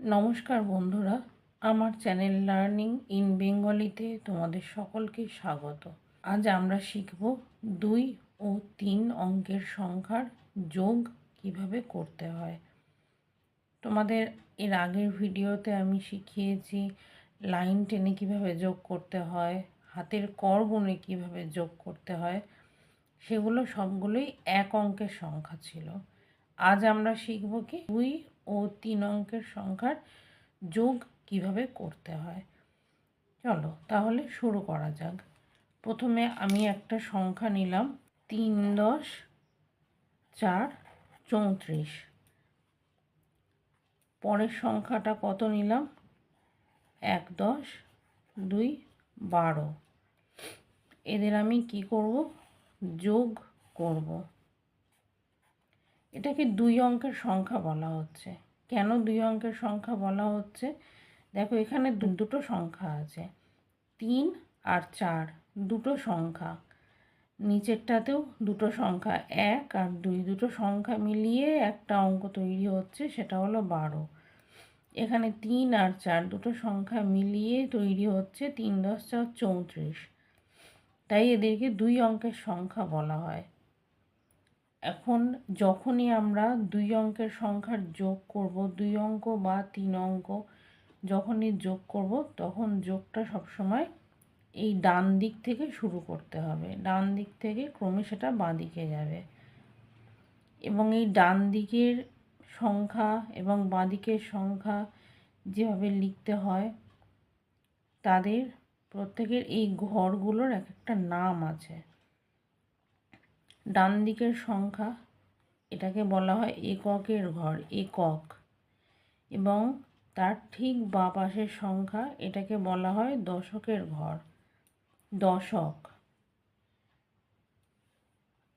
নমস্কার বন্ধুরা, আমার চ্যানেল লার্নিং ইন বেঙ্গলিতে তোমাদের সকলকে স্বাগত। আজ আমরা শিখব দুই ও তিন অঙ্কের সংখ্যার যোগ কীভাবে করতে হয়। তোমাদের এর আগের ভিডিওতে আমি শিখিয়েছি লাইন টেনে কীভাবে যোগ করতে হয়, হাতের কর গুণে কীভাবে যোগ করতে হয়, সেগুলো সবগুলোই এক অঙ্কের সংখ্যা ছিল। আজ আমরা শিখব কি? দুই ও তিন অঙ্কের সংখ্যার যোগ কীভাবে করতে হয়? চলো তাহলে শুরু করা যাক। প্রথমে আমি একটা সংখ্যা নিলাম। তিন, দশ, চার, চৌত্রিশ। পরের সংখ্যাটা কত নিলাম? এক, দশ, দুই, বারো। এদের আমি কি করব? যোগ করব। এটাকে দুই অঙ্কের সংখ্যা বলা হচ্ছে। কেন দুই অঙ্কের সংখ্যা বলা হচ্ছে? দেখো, এখানে দুটো সংখ্যা আছে। তিন আর চার, দুটো সংখ্যা। নিচেরটাতেও দুটো সংখ্যা এক আর দুই। দুটো সংখ্যা মিলিয়ে একটা অঙ্ক তৈরি হচ্ছে, সেটা হলো বারো। এখানে তিন আর চার দুটো সংখ্যা মিলিয়ে তৈরি হচ্ছে তিন দশ চার চৌত্রিশ। তাই এদেরকে দুই অঙ্কের সংখ্যা বলা হয়। এখন যখনই আমরা দুই অঙ্কের সংখ্যার যোগ করব, দুই অঙ্ক বা তিন অঙ্ক যখনই যোগ করব, তখন যোগটা সবসময় এই ডান দিক থেকে শুরু করতে হবে। ডান দিক থেকে ক্রমে সেটা বাঁ দিকে যাবে। এবং এই ডান দিকের সংখ্যা এবং বাঁ দিকের সংখ্যা যেভাবে লিখতে হয়, তাদের প্রত্যেকের এই ঘরগুলোর এক একটা নাম আছে। ডান দিকের সংখ্যা, এটাকে বলা হয় এককের ঘর, একক। এবং তার ঠিক বা পাশের সংখ্যা, এটাকে বলা হয় দশকের ঘর, দশক।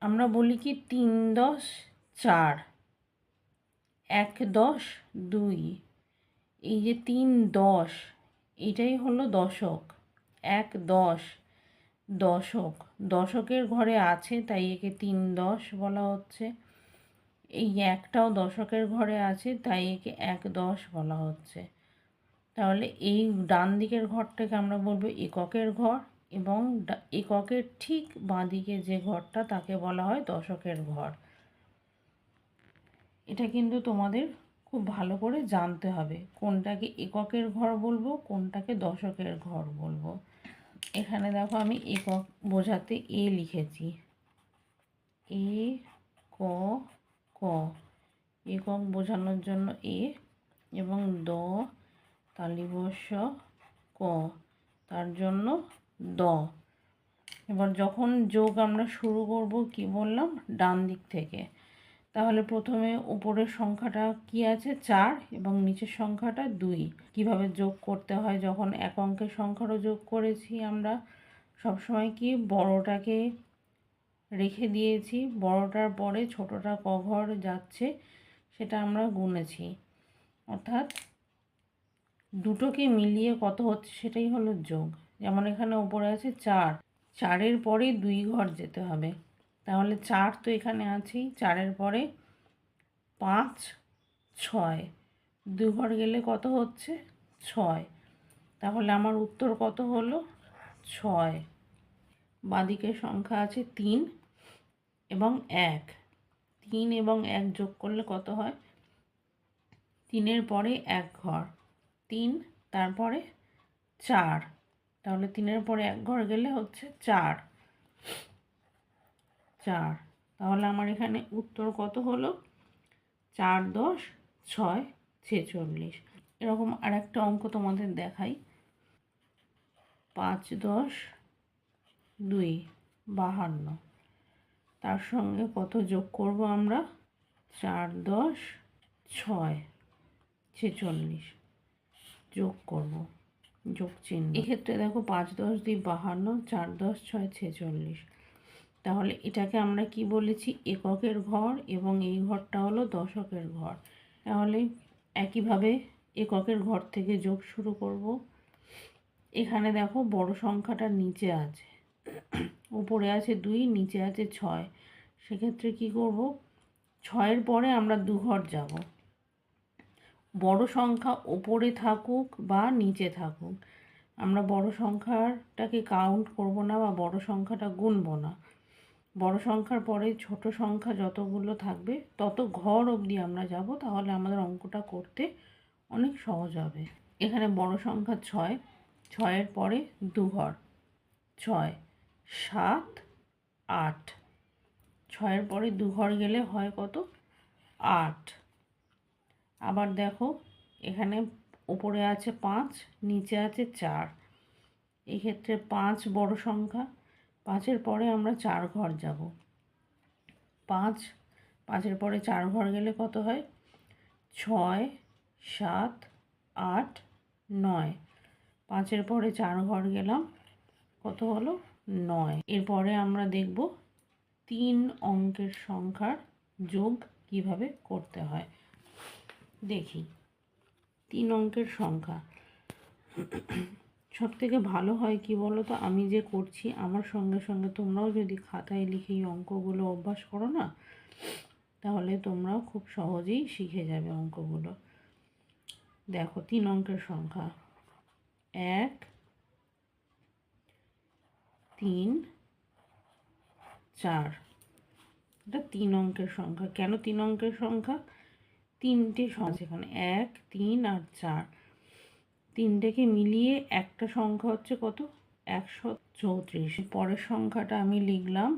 আমরা বলি কি তিন দশ চার, এক দশ দুই। এই যে তিন দশ, এটাই হলো দশক, এক দশ দশক। দশকের ঘরে আছে, তাই একে তিন দশ বলা হচ্ছে। এই একটাও দশকের ঘরে আছে, তাই একে এক দশ বলা হচ্ছে। তাহলে এই ডান দিকের ঘরটাকে আমরা বলব এককের ঘর এবং এককের ঠিক বাঁ দিকে যে ঘরটা তাকে বলা হয় দশকের ঘর। এটা কিন্তু তোমাদের খুব ভালো করে জানতে হবে, কোনটাকে এককের ঘর বলব, কোনটাকে দশকের ঘর বলব। এখানে দেখো আমি একক বোঝাতে এ লিখেছি। এ, ক ক। একক বোঝানোর জন্য এ এবং দ তালিবস্য ক। তার জন্য দ। এবার যখন যোগ আমরা শুরু করব কি বললাম? ডান দিক থেকে। তাহলে প্রথমে উপরের সংখ্যাটা কি আছে? চার এবং নিচের সংখ্যাটা দুই। কীভাবে যোগ করতে হয়? যখন এক অঙ্কের সংখ্যারও যোগ করেছি আমরা, সবসময় কি বড়টাকে রেখে দিয়েছি? বড়টার পরে ছোটটা কঘর যাচ্ছে, সেটা আমরা গুনেছি। অর্থাৎ দুটোকে মিলিয়ে কত হচ্ছে? সেটাই হলো যোগ। যেমন এখানে উপরে আছে চার। চারের পরে দুই ঘর যেতে হবে। তাহলে চার তো এখানে আছেই, চারের পরে পাঁচ, ছয়। দু ঘর গেলে কত হচ্ছে? ছয়। তাহলে আমার উত্তর কত হলো? ছয়। বাঁদিকে সংখ্যা আছে তিন এবং এক। তিন এবং এক যোগ করলে কত হয়? তিনের পরে এক ঘর। তিন, তারপরে চার। তাহলে তিনের পরে এক ঘর গেলে হচ্ছে চার। চার। তাহলে আমার এখানে উত্তর কত হলো? চার, দশ, ছয়, ছেচল্লিশ। এরকম আর একটা অঙ্ক তোমাদের দেখাই। পাঁচ, দশ, দুই, বাহান্ন। তার সঙ্গে কত যোগ করব আমরা? চার, দশ, ছয়, ছেচল্লিশ। যোগ করব। যোগ চিহ্ন। এক্ষেত্রে দেখো পাঁচ, দশ, দুই, বাহান্ন, চার, দশ, ছয়, ছেচল্লিশ। তাহলে এটাকে আমরা কি বলেছি? এককের ঘর এবং এই ঘরটা হলো দশকের ঘর। তাহলে একইভাবে এককের ঘর থেকে যোগ শুরু করব। এখানে দেখো বড় সংখ্যাটা নিচে আছে। উপরে আছে দুই, নিচে আছে ছয়। সেক্ষেত্রে কি করব? ছয়ের পরে আমরা দু ঘর যাব। বড় সংখ্যা ওপরে থাকুক বা নিচে থাকুক। আমরা বড় সংখ্যাটাকে কাউন্ট করব না বা বড় সংখ্যাটা গুনবো না। বড় সংখ্যার পরে ছোট সংখ্যা যতগুলো থাকবে, তত ঘর অবধি আমরা যাব, তাহলে আমাদের অঙ্কটা করতে অনেক সহজ হবে। এখানে বড় সংখ্যা ছয়, ছয়ের পরে দু ঘর ছয়, সাত, আট। ছয়ের পরে দু ঘর গেলে হয় কত? আট। আবার দেখো, এখানে উপরে আছে পাঁচ, নিচে আছে চার। এক্ষেত্রে পাঁচ বড় সংখ্যা পাঁচের পরে আমরা চার ঘর যাব। পাঁচ, পাঁচের পরে চার ঘর গেলে কত হয়? ছয়, সাত, আট, নয়। পাঁচের পরে চার ঘর গেলাম, কত হলো? নয়। এরপরে আমরা দেখব তিন অঙ্কের সংখ্যার যোগ কীভাবে করতে হয়। দেখি। তিন অঙ্কের সংখ্যা। সব থেকে ভালো হয় কি বলো তো আমি যে করছি, আমার সঙ্গে সঙ্গে তোমরাও যদি খাতায় লিখে এই অঙ্কগুলো অভ্যাস করো না, তাহলে তোমরাও খুব সহজেই শিখে যাবে অঙ্কগুলো। দেখো, তিন অঙ্কের সংখ্যা। এক, তিন, চার। এটা তিন অঙ্কের সংখ্যা। কেন তিন অঙ্কের সংখ্যা? তিনটে সংখ্যা এখানে। এক, তিন আর চার। তিনটেকে মিলিয়ে একটা সংখ্যা হচ্ছে কত? একশো চৌত্রিশ। পরের সংখ্যাটা আমি লিখলাম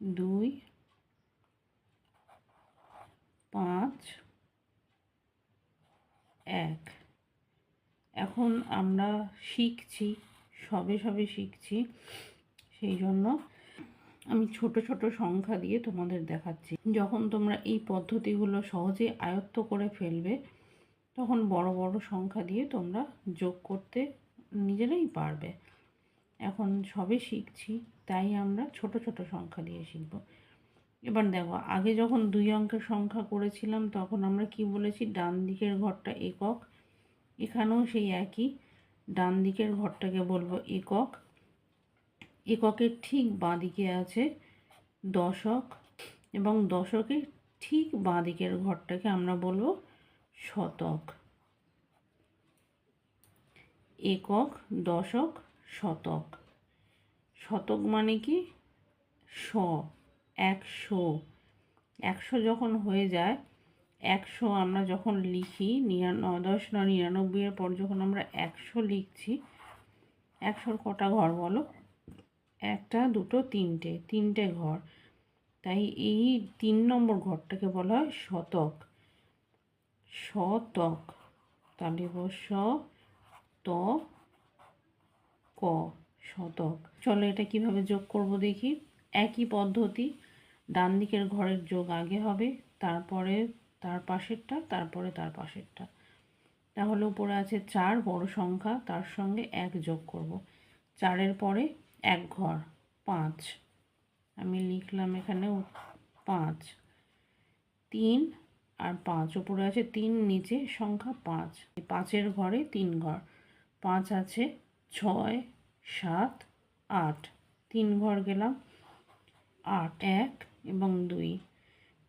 দুই, পাঁচ, এক। এখন আমরা শিখছি, সবে সবে শিখছি, সেই জন্য আমি ছোট ছোট সংখ্যা দিয়ে তোমাদের দেখাচ্ছি। যখন তোমরা এই পদ্ধতিগুলো সহজে আয়ত্ত করে ফেলবে তখন বড় বড় সংখ্যা দিয়ে তোমরা যোগ করতে নিজেরাই পারবে। এখন সবে শিখছি, তাই আমরা ছোট ছোট সংখ্যা দিয়ে শিখব। এবার দেখো, আগে যখন দুই অঙ্কের সংখ্যা করেছিলাম, তখন আমরা কি বলেছি? ডান দিকের ঘরটা একক, এখানেও সেই একই। ডান দিকের ঘরটাকে বলব একক। এককের ঠিক বাঁ দিকে আছে দশক এবং দশকের ঠিক বাঁ দিকের ঘরটাকে আমরা বলব শতক। একক, দশক, শতক। শতক মানে কি? শ, একশো। একশো যখন হয়ে যায়, একশো আমরা যখন লিখি নিরানব্বই দশ না নিরানব্বইয়ের পর যখন আমরা একশো লিখছি, একশোর কটা ঘর বলো? একটা, দুটো, তিনটে তিনটে ঘর। তাই এই তিন নম্বর ঘরটাকে বলা হয় শতক। শতক। তাহলে স ত ক শতক। চলো এটা কীভাবে যোগ করব দেখি। একই পদ্ধতি। ডান দিকের ঘরের যোগ আগে হবে, তারপরে তার পাশেরটা, তারপরে তার পাশেরটা। তাহলে উপরে আছে চার, বড় সংখ্যা, তার সঙ্গে এক যোগ করব। চারের পরে এক ঘর, পাঁচ। আমি লিখলাম এখানে পাঁচ। তিন আর পাঁচ ওপরে আছে, তিন নিচে, সংখ্যা পাঁচ। পাঁচের ঘরে তিন ঘর। পাঁচ আছে, ছয়, সাত, আট। তিন ঘর গেলাম, আট, এক এবং দুই।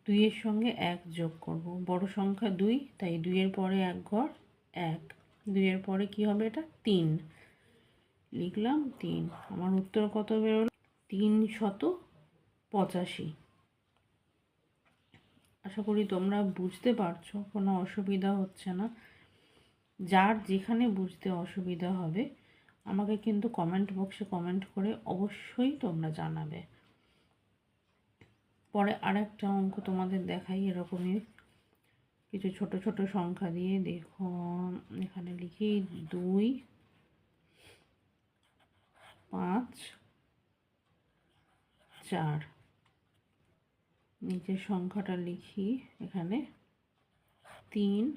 দুইয়ের সঙ্গে এক যোগ করব। বড় সংখ্যা দুই, তাই দুইয়ের পরে এক ঘর, এক। দুইয়ের পরে কি হবে এটা? তিন। লিখলাম তিন। আমার উত্তর কত বেরোলো? তিন শত পঁচাশি। আশা করি তোমরা বুঝতে পারছ, কোনো অসুবিধা হচ্ছে না। যার যেখানে বুঝতে অসুবিধা হবে, আমাকে কিন্তু কমেন্ট বক্সে কমেন্ট করে অবশ্যই তোমরা জানাবে। পরে আরেকটা অঙ্ক তোমাদের দেখাই, এরকমই কিছু ছোট ছোট সংখ্যা দিয়ে দেখো, এখানে লিখি দুই, পাঁচ, চার। নিচের সংখ্যাটা লিখি এখানে। তিন,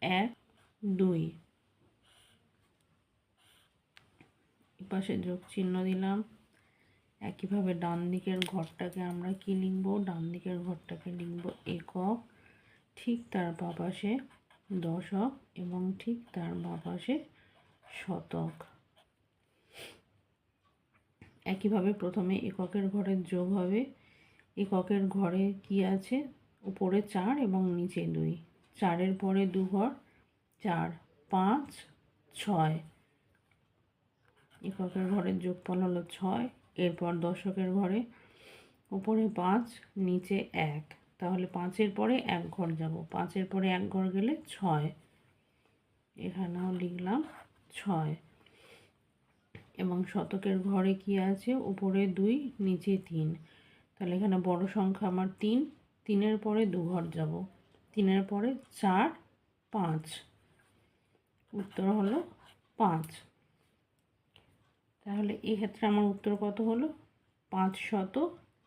এক, দুই। পাশে যোগ চিহ্ন দিলাম। একইভাবে ডান দিকের ঘরটাকে আমরা কি লিখব? ডান দিকের ঘরটাকে লিখব একক। ঠিক তার বাপাশে দশক এবং ঠিক তার বাপাশে শতক। একইভাবে প্রথমে এককের ঘরের যোগ হবে। এককের ঘরে কি আছে? উপরে চার এবং নিচে দুই। চারের পরে দু ঘর চার, পাঁচ, ছয়। এককের ঘরের যোগফল হলো ছয়, এরপর দশকের ঘরে উপরে পাঁচ, নিচে এক। তাহলে পাঁচের পরে এক ঘর যাব। পাঁচের পরে এক ঘর গেলে ছয়। এখানেও লিখলাম ছয়। এবং শতকের ঘরে কি আছে? উপরে দুই, নিচে তিন। তাহলে এখানে বড় সংখ্যা আমার তিন। তিনের পরে দু ঘর যাব। তিনের পরে চার, পাঁচ। উত্তর হলো পাঁচ। তাহলে এক্ষেত্রে আমার উত্তর কত হলো? পাঁচ শত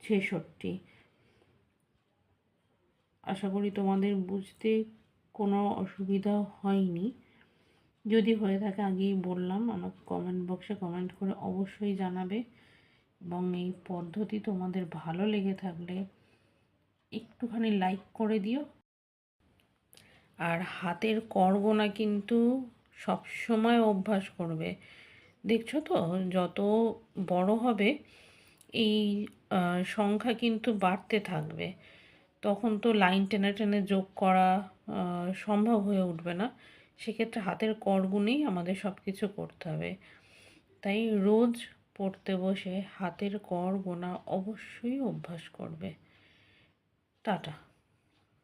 ছেষট্টি। আশা করি তোমাদের বুঝতে কোনো অসুবিধা হয়নি। যদি হয়ে থাকে আগেই বললাম, আমাকে কমেন্ট বক্সে কমেন্ট করে অবশ্যই জানাবে। এবং এই পদ্ধতি তোমাদের ভালো লেগে থাকলে একটুখানি লাইক করে দিও। আর হাতের করগোনা কিন্তু সবসময় অভ্যাস করবে। দেখছ তো, যত বড় হবে, এই সংখ্যা কিন্তু বাড়তে থাকবে। তখন তো লাইন টেনে টেনে যোগ করা সম্ভব হয়ে উঠবে না। সেক্ষেত্রে হাতের করগুনেই আমাদের সব কিছু করতে হবে। তাই রোজ পড়তে বসে হাতের কর গোনা অবশ্যই অভ্যাস করবে। টাটা।